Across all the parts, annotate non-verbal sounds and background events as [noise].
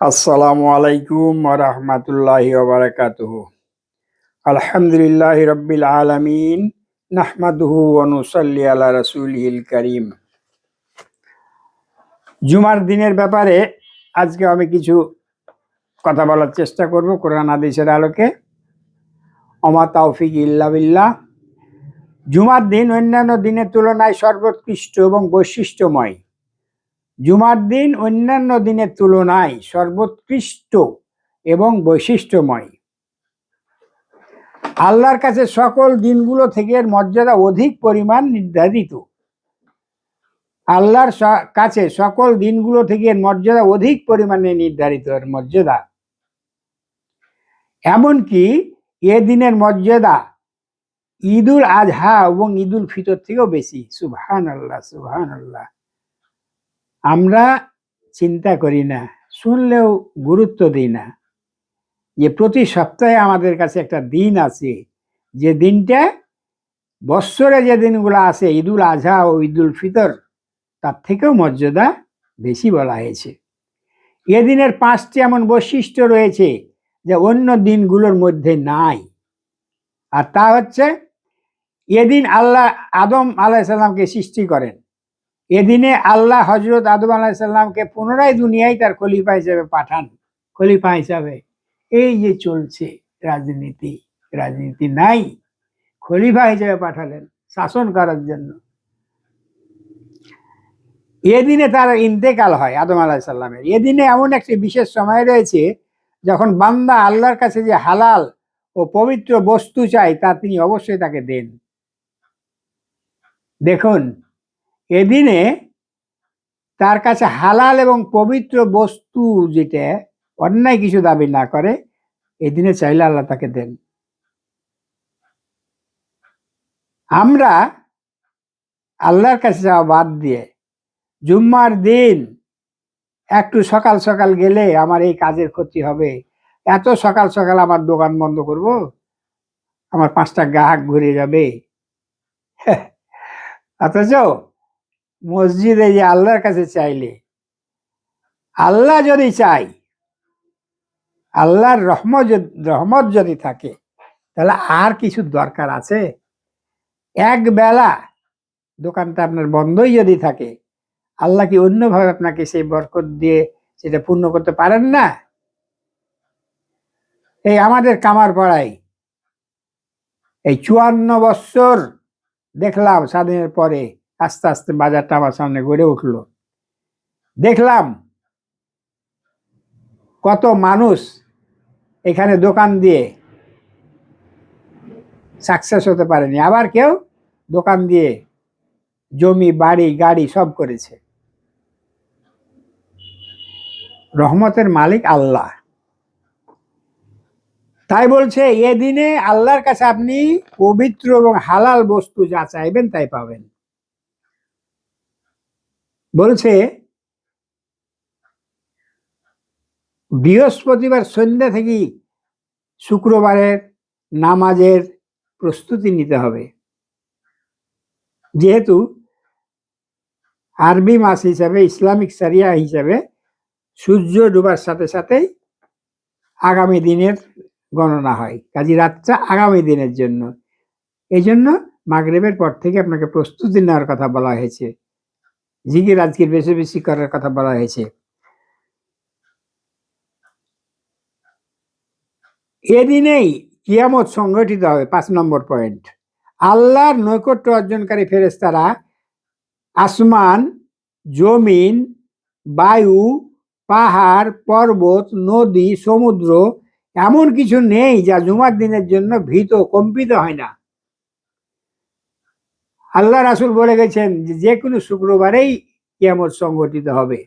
আসসালামু আলাইকুম রহমতুল্লাহ ওবরাকাতুহ আলহামদুলিল্লাহ রব্বিল আলমিন, নাহমাদুহু অনুসল্লি আলা রসুলহিল করিম। জুমার দিনের ব্যাপারে আজকে আমি কিছু কথা বলার চেষ্টা করব কোরআন আদেশের আলোকে। অমা তৌফিক ইল্লা বিল্লাহ। জুমার দিন অন্যান্য দিনের তুলনায় সর্বোৎকৃষ্ট এবং বৈশিষ্ট্যময়। জুমার দিন অন্যান্য দিনের তুলনায় সর্বোৎকৃষ্ট এবং বৈশিষ্ট্যময়। আল্লাহর কাছে সকল দিনগুলো থেকে মর্যাদা অধিক পরিমাণ নির্ধারিত। আল্লাহর কাছে সকল দিনগুলো থেকে মর্যাদা অধিক পরিমাণে নির্ধারিত এর মর্যাদা। এমনকি এ দিনের মর্যাদা ঈদুল আজহা এবং ঈদুল ফিতর থেকেও বেশি। সুবহান আল্লাহ সুবহান আল্লাহ আমরা চিন্তা করি না, শুনলেও গুরুত্ব দিই না। যে প্রতি সপ্তাহে আমাদের কাছে একটা দিন আছে, যে দিনটা বৎসরে যে দিনগুলো আছে, ঈদুল আজহা ও ঈদুল ফিতর, তার থেকেও মর্যাদা বেশি বলা হয়েছে। এ দিনের পাঁচটি এমন বৈশিষ্ট্য রয়েছে যে অন্য দিনগুলোর মধ্যে নাই। আর তা হচ্ছে এদিন আল্লাহ আদম আলাইসাল্লামকে সৃষ্টি করেন। এদিনে আল্লাহ হজরত আদম আলাহিসাল্লামকে পুনরায় দুনিয়ায় তার খলিফা হিসেবে পাঠান। খলিফা হিসাবে। এই যে চলছে রাজনীতি রাজনীতি নাই, খলিফা হিসেবে পাঠালেন শাসন করার জন্য। এদিনে তার ইন্তেকাল হয় আদম আলাহিসাল্লামের এদিনে এমন একটি বিশেষ সময় রয়েছে, যখন বান্দা আল্লাহর কাছে যে হালাল ও পবিত্র বস্তু চাই তা তিনি অবশ্যই তাকে দেন। দেখুন এদিনে তার কাছে হালাল এবং পবিত্র বস্তু যেটা, অন্যায় কিছু দাবি না করে, এদিনে চাইলে আল্লাহ তাকে দেন। আমরা আল্লাহর কাছে যাওয়া বাদ দিয়ে জুম্মার দিন একটু সকাল সকাল গেলে আমার এই কাজের ক্ষতি হবে, এত সকাল সকাল আমার দোকান বন্ধ করব, আমার পাঁচটা গ্রাহক ঘুরে যাবে। [laughs] অথচ মসজিদে যে আল্লাহর কাছে চাইলে, আল্লাহ যদি চাই আল্লাহর রহমত রহমত যদি থাকে, তাহলে আর কিছু দরকার আছে? এক বেলা দোকানটা আপনার বন্ধই যদি থাকে, আল্লাহ কি অন্যভাবে আপনাকে সেই বরকত দিয়ে সেটা পূর্ণ করতে পারেন না? এই আমাদের কামার পাড়ায় এই চুয়ান্ন বৎসর দেখলাম স্বাধীনের পরে আস্তে আস্তে বাজারটা আমার সামনে গড়ে উঠল। দেখলাম কত মানুষ এখানে দোকান দিয়ে সাকসেস হতে পারেনি। আবার কেউ দোকান দিয়ে জমি, বাড়ি, গাড়ি সব করেছে। রহমতের মালিক আল্লাহ। তাই বলছে এদিনে আল্লাহর কাছে আপনি পবিত্র এবং হালাল বস্তু যা চাইবেন তাই পাবেন। বলছে, বৃহস্পতিবার সন্ধ্যা থেকেই শুক্রবারের নামাজের প্রস্তুতি নিতে হবে। যেহেতু আরবি মাস হিসাবে, ইসলামিক সারিয়া হিসাবে সূর্য ডুবার সাথে সাথেই আগামী দিনের গণনা হয়। কাজী রাতটা আগামী দিনের জন্য। এই জন্য মাগরেবের পর থেকে আপনাকে প্রস্তুতি নেওয়ার কথা বলা হয়েছে। জিগির আজকের বেশি বেশি করার কথা বলা হয়েছে। এদিনেই কিয়ামত সংগঠিত হবে, পাঁচ নম্বর পয়েন্ট। আল্লাহর নৈকট্য অর্জনকারী ফেরেস্তারা আসমান, জমিন, বায়ু, পাহাড়, পর্বত, নদী, সমুদ্র, এমন কিছু নেই যা জুমার দিনের জন্য ভীত কম্পিত হয় না। আল্লাহ রাসুল বলে গেছেন যে যে কোনো শুক্রবারেই কিয়ামত সংগঠিত হবে।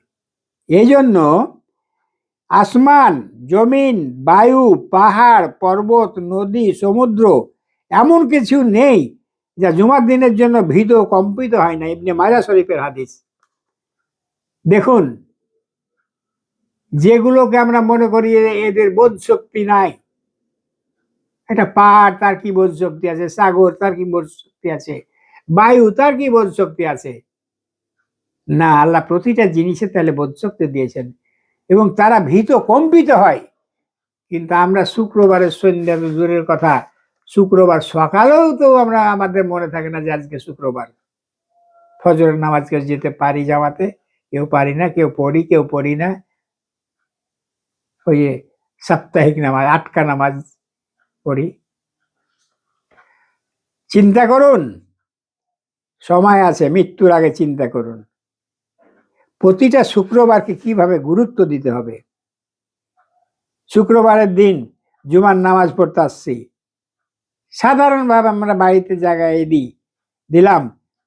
এই জন্য আসমান, জমিন, বায়ু, পাহাড়, পর্বত, নদী, সমুদ্র এমন কিছু নেই যা জুমার দিনের জন্য ভীত কম্পিত হয় না। ইবনে মাজা শরীফের হাদিস। দেখুন, যেগুলোকে আমরা মনে করি এদের বোধ শক্তি নাই। একটা পাহাড়, তার কি বোধ শক্তি আছে? সাগর, তার কি বোধ শক্তি আছে? বায়ু, তার কি বোধ শক্তি আছে? না, আল্লাহ প্রতিটা জিনিসে তাহলে বোধ শক্তি দিয়েছেন। এবং তারা ভীত, কম্পিত হয়। কিন্তু আমরা শুক্রবারের সন্ধ্যা দূরের কথা, শুক্রবার সকালেও তো আমরা, আমাদের মনে থাকে না যে আজকে শুক্রবার। ফজরের নামাজকে যেতে পারি জামাতে কেউ পারি না, কেউ পড়ি কেউ পড়ি না। ওই সাপ্তাহিক নামাজ, আটকা নামাজ পড়ি। চিন্তা করুন সময় আছে, মৃত্যুর আগে চিন্তা করুন। প্রতিটা শুক্রবারকে কীভাবে গুরুত্ব দিতে হবে? শুক্রবারের দিন জুমার নামাজ পড়তে আসছি। সাধারণভাবে আমরা বাড়িতে জায়গায় দিই, দিলাম,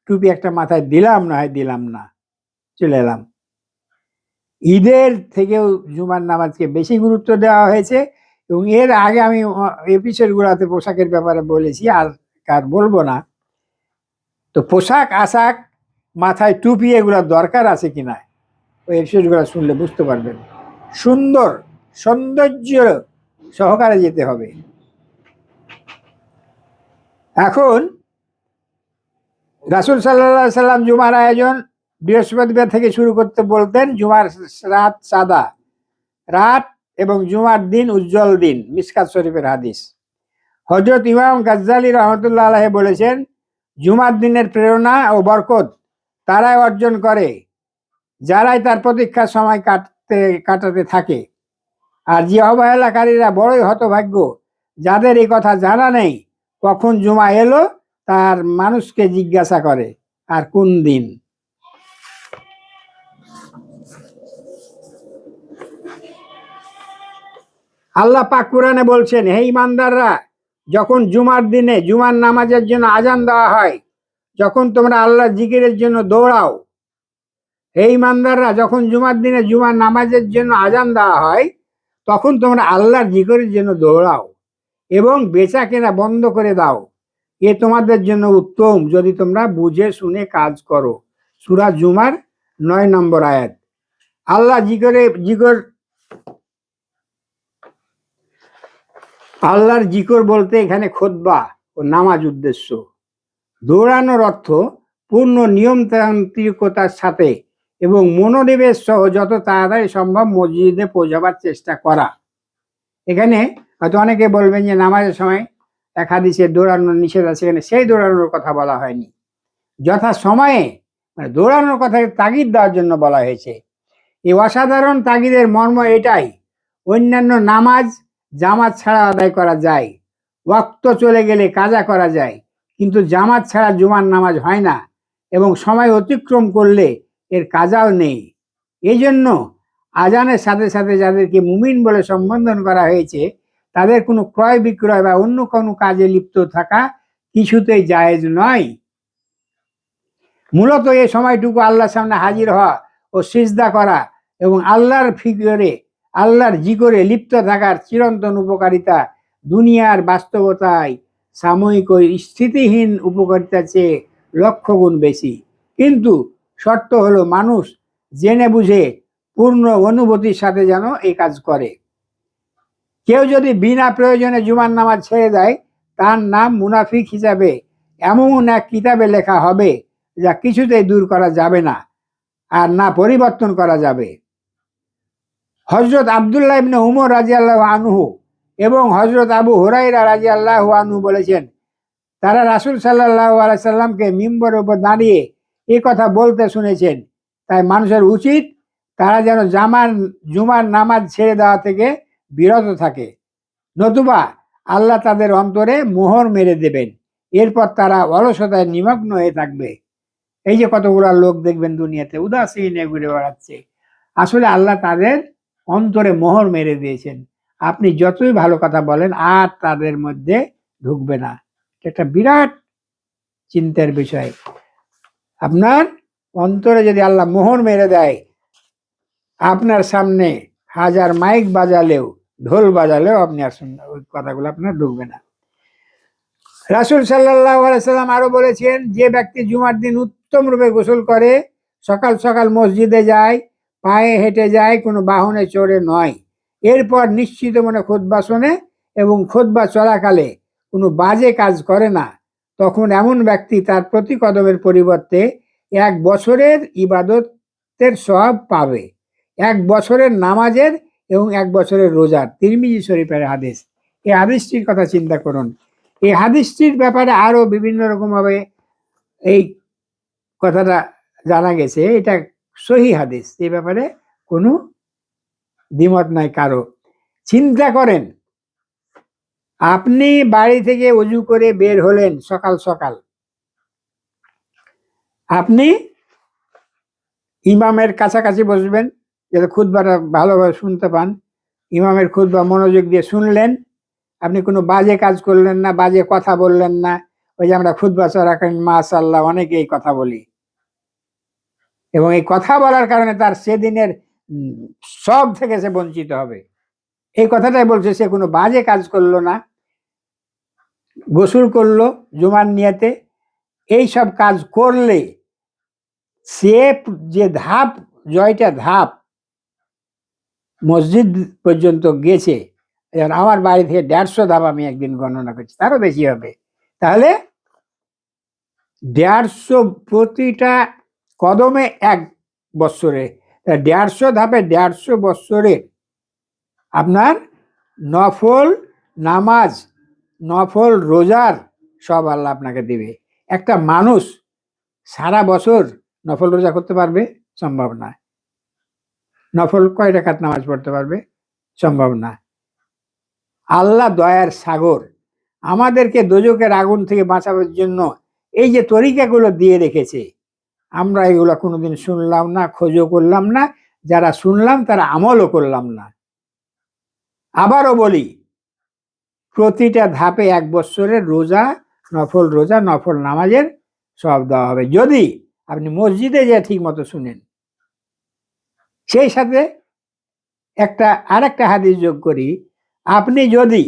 টুপি একটা মাথায় দিলাম, না হয় দিলাম না, চলে এলাম। ঈদের থেকেও জুমার নামাজকে বেশি গুরুত্ব দেওয়া হয়েছে এবং এর আগে আমি এপিসোডগুলোতে পোশাকের ব্যাপারে বলেছি, আর কার বলব না। তো পোশাক, আশাক, মাথায় টুপি এগুলো দরকার আছে কিনা ওই এপিসোডগুলো শুনলে বুঝতে পারবেন। সুন্দর, সৌন্দর্য সহকারে যেতে হবে। এখন রাসুল সাল্লাহ সাল্লাম জুমার আয়োজন বৃহস্পতিবার থেকে শুরু করতে বলতেন জুমার রাত সাদা। রাত এবং জুমার দিন উজ্জ্বল দিন, মিসকাত শরীফের হাদিস। হজরত ইমাম গাজ্জালি রহমতুল্লাহ আলাহে বলেছেন জুমার দিনের প্রেরণা ও বরকত তারাই অর্জন করে, যারাই তার প্রতীক্ষার সময় কাটতে, কাটাতে থাকে। আর যে অবহেলাকারীরা বড়ই হতভাগ্য, যাদের এই কথা জানা নেই, কখন জুমা এলো, তার মানুষকে জিজ্ঞাসা করে, আর কোন দিন? আল্লাহ পাক কোরআনে বলছেন, হে ইমানদাররা যখন জুমার দিনে, জুমার নামাজের জন্য আজান দেওয়া হয়, যখন তোমরা আল্লাহ জিকিরের জন্য দৌড়াও হে ইমানদাররা যখন জুমার দিনে জুমার নামাজের জন্য আজান দেওয়া হয়, তখন তোমরা আল্লাহর জিকিরের জন্য দৌড়াও এবং বেচা কেনা বন্ধ করে দাও। এ তোমাদের জন্য উত্তম, যদি তোমরা বুঝে শুনে কাজ করো। সুরা জুমার নয় নম্বর আয়াত। আল্লাহ জিকরে, জিকর আল্লাহর জিকর বলতে এখানে খোদবা ও নামাজ উদ্দেশ্য। দৌড়ানোর অর্থ পূর্ণ নিয়মতান্ত্রিকতার সাথে এবং মনোনিবেশ সহ যত তাড়াতাড়ি সম্ভব মসজিদে পৌঁছাবার চেষ্টা করা। এখানে হয়তো অনেকে বলবেন যে নামাজের সময় এক হাদিসে দৌড়ানোর নিষেধ আছে, এখানে সেই দৌড়ানোর কথা বলা হয়নি। যথা সময়ে মানে দৌড়ানোর কথা তাগিদ দেওয়ার জন্য বলা হয়েছে। এই অসাধারণ তাগিদের মর্ম এটাই, অন্যান্য নামাজ জামাত ছাড়া আদায় করা যায়। ওয়াক্ত চলে গেলে কাজা করা যায়। কিন্তু জামাত ছাড়া জুমার নামাজ হয় না এবং সময় অতিক্রম করলে এর কাজাও নেই। এই জন্য আজানের সাথে সাথে যাদেরকে মুমিন বলে সম্বোধন করা হয়েছে, তাদের কোনো ক্রয় বিক্রয় বা অন্য কোনো কাজে লিপ্ত থাকা কিছুতেই জায়েজ নয়। মূলত এই সময়টুকু আল্লাহর সামনে হাজির হওয়া ও সিজদা করা এবং আল্লাহর ফিগরে আল্লাহর জিগরে লিপ্ত থাকার চিরন্তন উপকারিতা দুনিয়ার বাস্তবতায় সাময়িক স্থিতিহীন উপকারিতার চেয়ে লক্ষ গুণ বেশি। কিন্তু শর্ত হলো মানুষ জেনে বুঝে পূর্ণ অনুভূতির সাথে যেন এই কাজ করে। কেউ যদি বিনা প্রয়োজনে জুমার নামাজ ছেড়ে দেয়, তার নাম মুনাফিক হিসাবে এমন এক কিতাবে লেখা হবে যা কিছুতেই দূর করা যাবে না আর না পরিবর্তন করা যাবে। হজরত আবদুল্লাহ ইবনে উমর রাজি আল্লাহ আনহু এবং হজরত আবু হুরাইরা রাজি আল্লাহ আনহু বলেছেন, তারা রাসুল সাল্লাহ আলাইসাল্লামকে মিম্বরের উপর দাঁড়িয়ে এ কথা বলতে শুনেছেন। তাই মানুষের উচিত তারা যেন জামার, জুমার নামাজ ছেড়ে দেওয়া থেকে বিরত থাকে। নতুবা আল্লাহ তাদের অন্তরে মোহর মেরে দেবেন। এরপর তারা অলসতায় নিমগ্ন হয়ে থাকবে। এই যে কতগুলো লোক দেখবেন দুনিয়াতে, উদাসীন ঘুরে বেড়াচ্ছে। আসলে আল্লাহ তাদের অন্তরে মোহর মেরে দিয়েছেন। আপনি যতই ভালো কথা বলেন, আর তাদের মধ্যে ঢুকবে না। একটা বিরাট চিন্তার বিষয়। আপনার অন্তরে যদি আল্লাহ মোহর মেরে দেয়, আপনার সামনে হাজার মাইক বাজালেও, ঢোল বাজালেও আপনি আর ওই কথাগুলো আপনার ঢুকবে না। রাসুল সাল্লাহ সাল্লাম আরও বলেছেন, যে ব্যক্তি জুমার দিন উত্তম রূপে গোসল করে, সকাল সকাল মসজিদে যায় পায়ে হেঁটে যায়, কোনো বাহনে চড়ে নয়। এরপর নিশ্চিত মনে খোদবা শোনে এবং খোদবা চলাকালে কোনো বাজে কাজ করে না। তখন এমন ব্যক্তি তার প্রতি কদমের পরিবর্তে এক বছরের ইবাদতের সব পাবে। এক বছরের নামাজের এবং এক বছরের রোজার। তিরমিজি শরীফের হাদিস। এই হাদিসটির কথা চিন্তা করুন। এই হাদিসটির ব্যাপারে আরও বিভিন্ন রকমভাবে এই কথাটা জানা গেছে। এটা সহি হাদিস। এই ব্যাপারে কোনো দ্বিমত নাই কারও। চিন্তা করেন, আপনি বাড়ি থেকে উজু করে বের হলেন সকাল সকাল। আপনি ইমামের কাছাকাছি বসবেন, যাতে খুদবাটা ভালোভাবে শুনতে পান। ইমামের খুদবা মনোযোগ দিয়ে শুনলেন, আপনি কোনো বাজে কাজ করলেন না, বাজে কথা বললেন না। ওই যে আমরা খুদবা চলাকালীন মাশাল্লাহ অনেকে এই কথা বলি। এবং এই কথা বলার কারণে তার সেদিনের সব থেকে সে বঞ্চিত হবে। এই কথাটাই বলছে, সে কোনো বাজে কাজ করল না। গোসল করল জুমার নিয়েতে। এই সব কাজ করলে সে যে ধাপ, জয়টা ধাপ, মসজিদ পর্যন্ত গেছে এবার আমার বাড়ি থেকে দেড়শো ধাপ আমি একদিন গণনা করছি, তারও বেশি হবে। তাহলে দেড়শো প্রতিটা কদমে এক বৎসরে দেড়শো ধাপে দেড়শো বৎসরে আপনার নফল নামাজ, নফল রোজার সব আল্লাহ আপনাকে দিবে। একটা মানুষ সারা বছর নফল রোজা করতে পারবে? সম্ভব না। নফল কয় রাকাত নামাজ পড়তে পারবে? সম্ভব না। আল্লাহ দয়ার সাগর, আমাদেরকে দোজকের আগুন থেকে বাঁচাবার জন্য এই যে তরিকাগুলো দিয়ে রেখেছে আমরা এগুলো কোনোদিন শুনলাম না, খোঁজও করলাম না। যারা শুনলাম, তারা আমলও করলাম না। আবারও বলি, প্রতিটা ধাপে এক বছরের রোজা, নফল রোজা, নফল নামাজের সব দেওয়া হবে। যদি আপনি মসজিদে যে ঠিক মতো শুনেন, সেই সাথে একটা আরেকটা হাদিস যোগ করি, আপনি যদি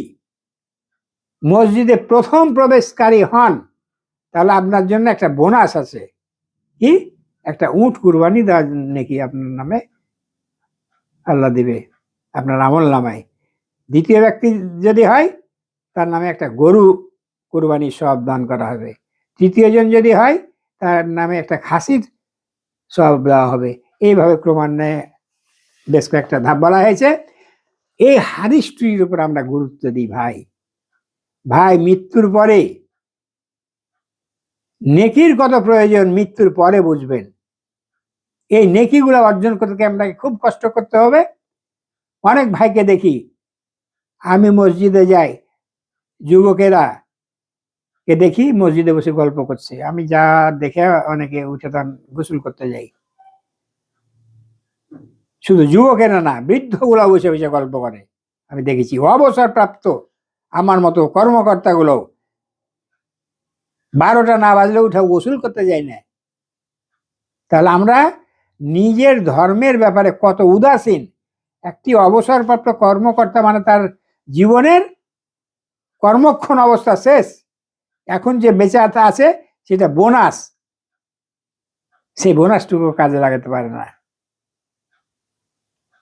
মসজিদে প্রথম প্রবেশকারী হন, তাহলে আপনার জন্য একটা বোনাস আছে। কি? একটা উট কুরবানি দেওয়ার নাকি আপনার নামে আল্লাহ দিবে, আপনার আমল নামায়। দ্বিতীয় ব্যক্তি যদি হয়, তার নামে একটা গরু কুরবানি সব দান করা হবে। তৃতীয় জন যদি হয়, তার নামে একটা খাসির সব দেওয়া হবে। এইভাবে ক্রমান্বয়ে বেশ কয়েকটা ধাপ বলা হয়েছে। এই হাদিসটির উপর আমরা গুরুত্ব দিই ভাই। ভাই, মৃত্যুর পরে নেকির কত প্রয়োজন, মৃত্যুর পরে বুঝবেন। এই নেকিগুলো অর্জন করতে আপনাকে খুব কষ্ট করতে হবে। অনেক ভাইকে দেখি, আমি মসজিদে যাই, যুবকেরা কে দেখি মসজিদে বসে গল্প করছে। আমি যা দেখে অনেকে উঠে গোসল করতে যাই। শুধু যুবকেরা না, বৃদ্ধগুলো বসে বসে গল্প করে। আমি দেখেছি অবসর প্রাপ্ত আমার মতো কর্মকর্তাগুলো বারোটা না বাজলে উঠে গোসল করতে যাই না। তাহলে আমরা নিজের ধর্মের ব্যাপারে কত উদাসীন। একটি অবসরপ্রাপ্ত কর্মকর্তা মানে তার জীবনের কর্মক্ষণ অবস্থা শেষ। এখন যে বেঁচে আছে সেটা বোনাস। সেই বোনাসটুকু কাজে লাগাতে পারে না।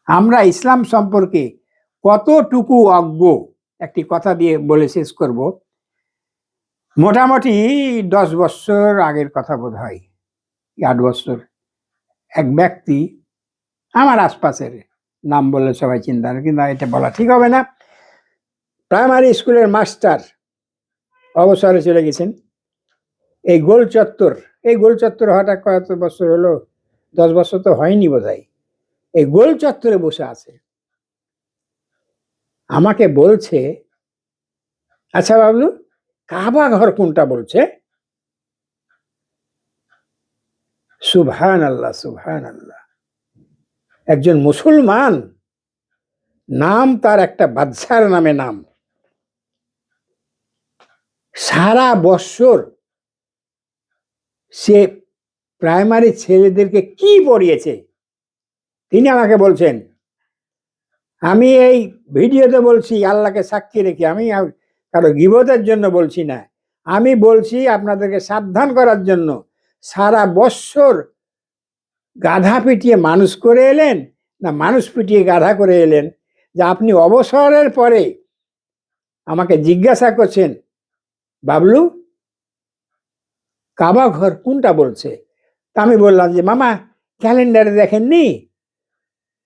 আমরা ইসলাম সম্পর্কে কতটুকু অজ্ঞ, একটি কথা দিয়ে বলে শেষ করব। মোটামুটি দশ বছর আগের কথা বোধ হয় আট বছর। এক ব্যক্তি আমার আশপাশের নাম বললে সবাই চিন্তা কিন্তু এটা বলা ঠিক হবে না। প্রাইমারি স্কুলের মাস্টার অবসরে চলে গেছেন। এই গোল চত্বর, এই গোল চত্বর হঠাৎ কত বছর হলো? দশ বছর তো হয়নি বোধ এই গোল চত্বরে বসে আছে। আমাকে বলছে আচ্ছা বাবলু কাবা ঘর কোনটা বলছে? সুবহান আল্লাহ সুবহান আল্লাহ একজন মুসলমান, নাম তার একটা বাদশার নামে নাম। সারা বৎসর সে প্রাইমারি ছেলেদেরকে কি পড়িয়েছে? তিনি আমাকে বলছেন, আমি এই ভিডিওতে বলছি, আল্লাহকে সাক্ষী রেখে, আমি কারও গিবতের জন্য বলছি না। আমি বলছি আপনাদেরকে সাবধান করার জন্য, সারা বৎসর গাধা পিটিয়ে মানুষ করে এলেন না মানুষ পিটিয়ে গাধা করে এলেন যে আপনি অবসরের পরে আমাকে জিজ্ঞাসা করছেন, বাবলু, কাবা ঘর কোনটা বলছে? তা আমি বললাম যে, মামা, ক্যালেন্ডারে দেখেননি?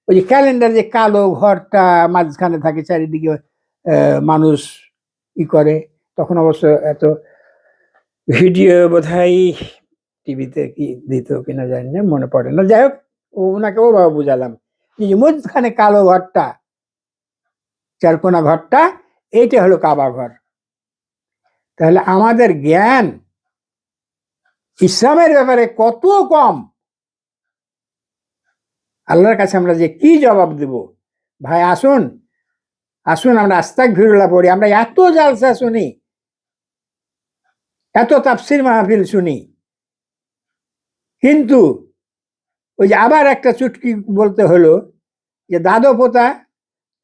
ওই যে ক্যালেন্ডার যে কালো ঘরটা মাঝখানে থাকে, চারিদিকে মানুষ ই করে। তখন অবশ্য এত ভিডিও বোধহয় টিভিতে কি দিত কিনা জানি না, মনে পড়ে না। যাই হোক ও- ওনাকে ওভাবে বুঝালাম যে মধ্যখানে কালো ঘরটা, চারকোনা ঘরটা, এইটা হলো কাবা ঘর। তাহলে আমাদের জ্ঞান ইসলামের ব্যাপারে কত কম? আল্লাহর কাছে আমরা যে কি জবাব দেব? ভাই, আসুন। আসুন, আমরা আস্তাক ভিড়লা পড়ি। আমরা এত জালসা শুনি, এত তাফসির মাহফিল শুনি। কিন্তু ওই যে আবার একটা চুটকি বলতে হলো যে দাদো পোতা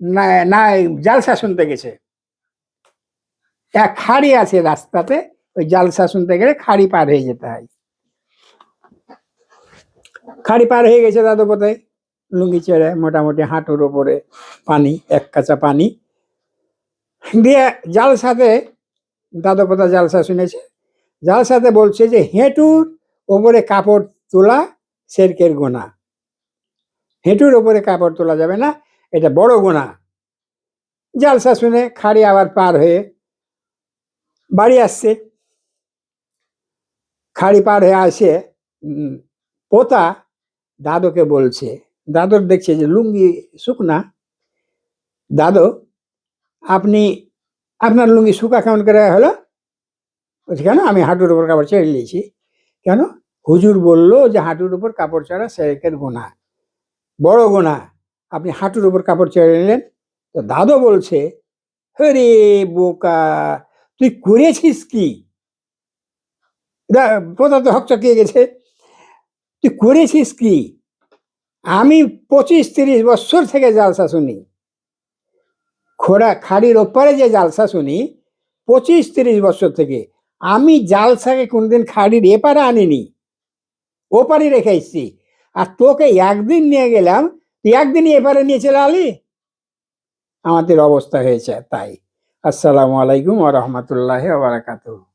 না না, জালসা শুনতে গেছে। এক খাড়ি আছে রাস্তাতে, ওই জালসা শুনতে গেলে খাড়ি পার হয়ে যেতে হয়। খাড়ি পার হয়ে গেছে দাদো পোতায়। লুঙ্গি ছেড়ে মোটামুটি হাঁটুর ওপরে পানি, এক কাঁচা পানি। দিয়ে জালসাতে দাদু পোতা জালসা শুনেছে? জালসাতে বলছে যে, হেঁটুর ওপরে কাপড় তোলা সেরকের গোনা। হেঁটুর ওপরে কাপড় তোলা যাবে না, এটা বড় গোনা। জালসা শুনে খাড়ি আবার পার হয়ে বাড়ি আসছে। খাড়ি পার হয়ে আসে পোতা দাদুকে বলছে দাদুর দেখছে যে লুঙ্গি শুকনা। দাদু, আপনি, আপনার লুঙ্গি শুকা কেমন করে হলো? কেন? আমি হাঁটুর উপর কাপড় ছেড়ে নিয়েছি কেন? হুজুর বলল যে হাঁটুর উপর কাপড় ছাড়া সেরেকের গোনা। বড় গোনা। আপনি হাঁটুর উপর কাপড় ছেড়ে নিলেন? তো দাদু বলছে, হরে বোকা, তুই করেছিস কি? পোতা তো হকচকিয়ে গেছে। তুই করেছিস কি? আমি পঁচিশ তিরিশ বছর থেকে জালসা শুনি। খোড়া খাড়ির ওপারে যে জালসা শুনি, পঁচিশ তিরিশ বছর থেকে। আমি জালসাকে কোনদিন খাড়ির এপারে আনিনি, ওপারে রেখে এসছি। আর তোকে একদিন নিয়ে গেলাম, তুই একদিনই এপারে নিয়ে চলে আলি? আমাদের অবস্থা হয়েছে তাই। আসসালামু আলাইকুম ওয়া রাহমাতুল্লাহি ওয়া বারাকাতুহু।